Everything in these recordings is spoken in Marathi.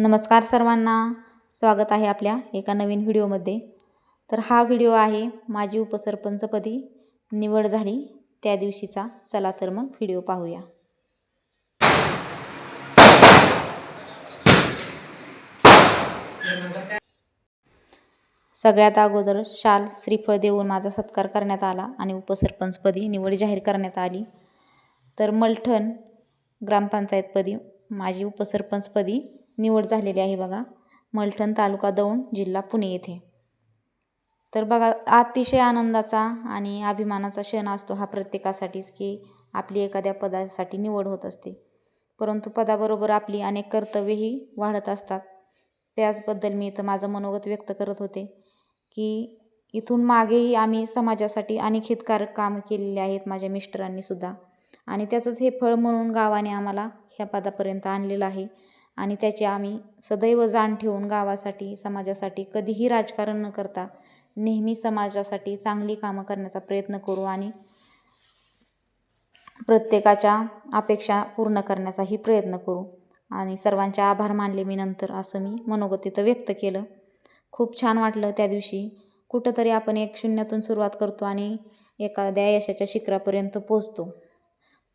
नमस्कार सर्वांना. स्वागत आहे आपल्या एका नवीन व्हिडिओमध्ये. तर हा व्हिडिओ आहे माझी उपसरपंचपदी. निवड झाली. त्या दिवशीचा चला तर मग व्हिडिओ पाहूया. सगळ्यात अगोदर शाल श्रीफळ देऊन माझा सत्कार करण्यात आला आणि उपसरपंचपदी निवड जाहीर करण्यात आली. तर मलठण ग्रामपंचायतपदी माझी उपसरपंचपदी निवड झालेली आहे बघा. मलठण तालुका दौंड जिल्हा पुणे येथे. तर बघा अतिशय आनंदाचा आणि अभिमानाचा क्षण असतो हा प्रत्येकासाठीच की आपली एखाद्या पदासाठी निवड होत असते. परंतु पदाबरोबर आपली अनेक कर्तव्येही वाढत असतात. त्याचबद्दल मी इथं माझं मनोगत व्यक्त करत होते की इथून मागेही आम्ही समाजासाठी अनेक हितकारक कामं केलेली आहेत माझ्या मिस्टरांनीसुद्धा. आणि त्याचंच हे फळ म्हणून गावाने आम्हाला ह्या पदापर्यंत आणलेलं आहे. आणि त्याची आम्ही सदैव जाण ठेवून गावासाठी समाजासाठी कधीही राजकारण न करता नेहमी समाजासाठी चांगली कामं करण्याचा प्रयत्न करू आणि प्रत्येकाच्या अपेक्षा पूर्ण करण्याचाही प्रयत्न करू. आणि सर्वांचे आभार मानले मी नंतर असं मी मनोगत व्यक्त केलं. खूप छान वाटलं त्या दिवशी. कुठंतरी आपण एक शून्यातून सुरुवात करतो आणि एखाद्या यशाच्या शिखरापर्यंत पोचतो.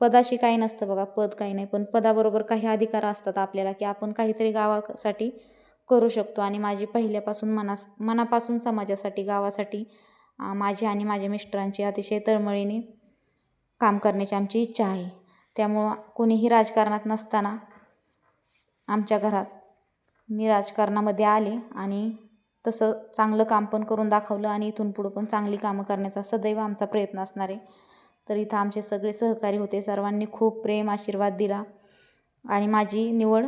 पदाशी काही नसतं बघा पद काही नाही. पण पदाबरोबर काही अधिकार असतात आपल्याला की आपण काहीतरी गावासाठी करू शकतो. आणि माझी पहिल्यापासून मनास मनापासून समाजासाठी गावासाठी माझी आणि माझ्या मिस्टरांची अतिशय तळमळीने काम करण्याची आमची इच्छा आहे. त्यामुळं कोणीही राजकारणात नसताना आमच्या घरात मी राजकारणामध्ये आले आणि तसं चांगलं काम पण करून दाखवलं आणि इथून पुढं पण चांगली कामं करण्याचा सदैव आमचा प्रयत्न असणार आहे. तर इथं आमचे सगळे सहकारी होते. सर्वांनी खूप प्रेम आशीर्वाद दिला. आणि माझी निवड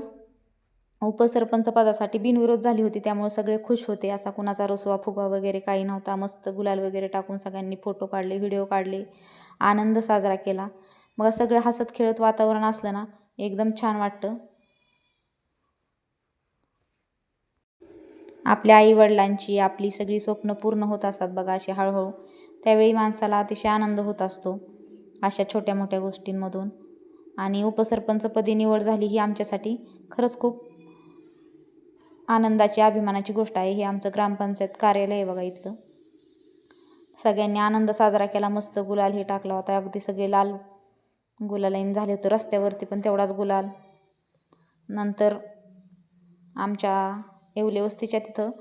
उपसरपंच पदासाठी बिनविरोध झाली होती. त्यामुळे सगळे खुश होते. असा कुणाचा रसवा फुगा वगैरे काही नव्हता. मस्त गुलाल वगैरे टाकून सगळ्यांनी फोटो काढले व्हिडिओ काढले. आनंद साजरा केला. मग सगळं हसत खेळत वातावरण असलं ना एकदम छान वाटतं. आपल्या आईवडिलांची आपली सगळी स्वप्न पूर्ण होत असतात बघा अशी हळूहळू. त्यावेळी माणसाला अतिशय आनंद होत असतो अशा छोट्या मोठ्या गोष्टींमधून. आणि उपसरपंचपदी निवड झाली ही आमच्यासाठी खरंच खूप आनंदाची अभिमानाची गोष्ट आहे. हे आमचं ग्रामपंचायत कार्यालय आहे बघा इथलं. सगळ्यांनी आनंद साजरा केला. मस्त गुलाल हे टाकला होता. अगदी सगळे लाल गुलालाईन झाले होते. रस्त्यावरती पण तेवढाच गुलाल. नंतर आमच्या येवले वस्तीच्या तिथं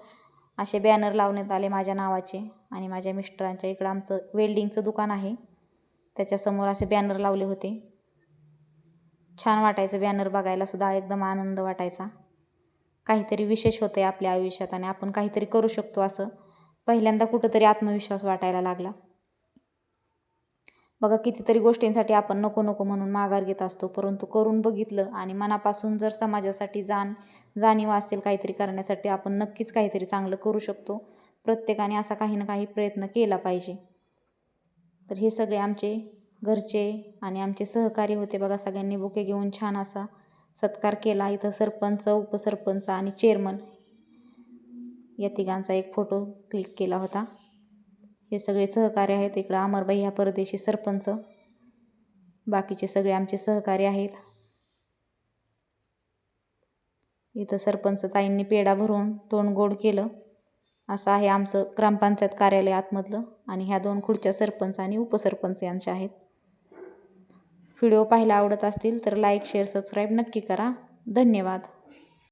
असे बॅनर लावण्यात आले माझ्या नावाचे. आणि माझ्या मिस्टरांच्या इकडं आमचं वेल्डिंगचं दुकान आहे. त्याच्यासमोर असे बॅनर लावले होते. छान वाटायचं बॅनर बघायला सुद्धा एकदम आनंद वाटायचा. काहीतरी विशेष होतं आहे आपल्या आयुष्यात आणि आपण काहीतरी करू शकतो असं. पहिल्यांदा कुठंतरी आत्मविश्वास वाटायला लागला. बघा कितीतरी गोष्टींसाठी आपण नको नको म्हणून माघार घेत असतो परंतु करून बघितलं आणि मनापासून जर समाजासाठी जाण जाणीव असेल काहीतरी करण्यासाठी आपण नक्कीच काहीतरी चांगलं करू शकतो. प्रत्येकाने असा काही ना काही प्रयत्न केला पाहिजे. तर हे सगळे आमचे घरचे आणि आमचे सहकारी होते बघा सगळ्यांनी बुके घेऊन छान असा सत्कार केला. इथं सरपंच उपसरपंच आणि चेअरमन या तिघांचा एक फोटो क्लिक केला होता. हे सगळे सहकारी आहेत. इकडं अमरबाई ह्या परदेशी सरपंच. बाकीचे सगळे आमचे सहकारी आहेत. इथं सरपंच ताईंनी पेढा भरून तोंड गोड केलं. असं आहे आमचं ग्रामपंचायत कार्यालय आतमधलं आणि ह्या दोन खुर्च्या सरपंच आणि उपसरपंच यांच्या आहेत. व्हिडिओ पाहायला आवडत असतील तर लाईक शेअर सबस्क्राईब नक्की करा. धन्यवाद.